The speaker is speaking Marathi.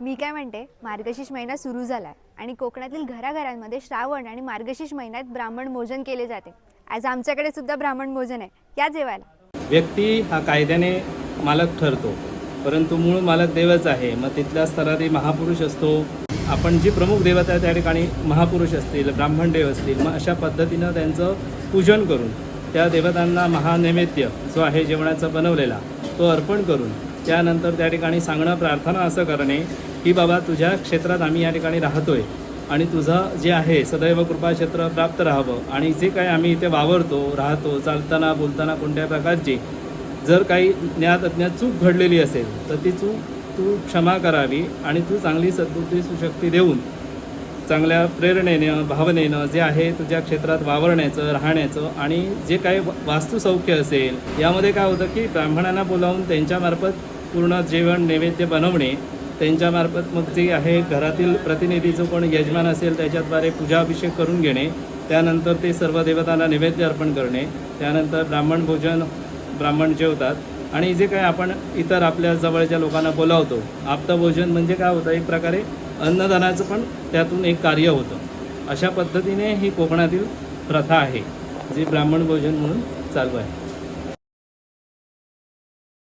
मी काय म्हणते मार्गशीर्ष महिना सुरू झाला आहे आणि कोकणातील घराघरांमध्ये श्रावण आणि मार्गशीर्ष महिन्यात ब्राह्मण भोजन केले जाते. आज आमच्याकडे सुद्धा ब्राह्मण भोजन आहे. या जेवायला. व्यक्ती हा कायद्याने मालक ठरतो परंतु मूळ मालक देवच आहे. मग तिथल्या स्तरातही महापुरुष असतो. आपण जी प्रमुख देवता आहे त्या ठिकाणी महापुरुष असतील ब्राह्मण देव असतील मग अशा पद्धतीनं त्यांचं पूजन करून त्या देवतांना महानैवेद्य जो आहे जेवणाचा बनवलेला तो अर्पण करून त्यानंतर त्या ठिकाणी सांगणं प्रार्थना असं करणे की बाबा तुझ्या क्षेत्रात आम्ही या ठिकाणी राहतोय आणि तुझं जे आहे सदैव कृपाक्षेत्र प्राप्त राहावं. आणि जे काही आम्ही इथे वावरतो राहतो चालताना बोलताना कोणत्या प्रकारची जर काही ज्ञात अज्ञात चूक घडलेली असेल तर ती चूक तू क्षमा करावी आणि तू चांगली सद्बुद्धी सुशक्ती देऊन चांगल्या प्रेरणेनं भावनेनं जे आहे तुझ्या क्षेत्रात वावरण्याचं राहण्याचं आणि जे काही वा- वास्तुसौख्य असेल यामध्ये काय होतं की ब्राह्मणांना बोलावून त्यांच्यामार्फत पूर्ण जेवण नैवेद्य बनवणे त्यांच्यामार्फत मग जे आहे घरातील प्रतिनिधी जो कोण यजमान असेल त्याच्याद्वारे पूजाभिषेक करून घेणे त्यानंतर ते सर्व देवतांना नैवेद्य अर्पण करणे त्यानंतर ब्राह्मण भोजन ब्राह्मण जेवतात आणि जे काय आपण इतर आपल्या जवळच्या लोकांना बोलावतो आप्तभोजन म्हणजे काय होतं? एक प्रकारे अन्नदानाचं पण त्यातून एक कार्य होतं. अशा पद्धतीने ही कोकणातील प्रथा आहे जी ब्राह्मण भोजन म्हणून चालू आहे.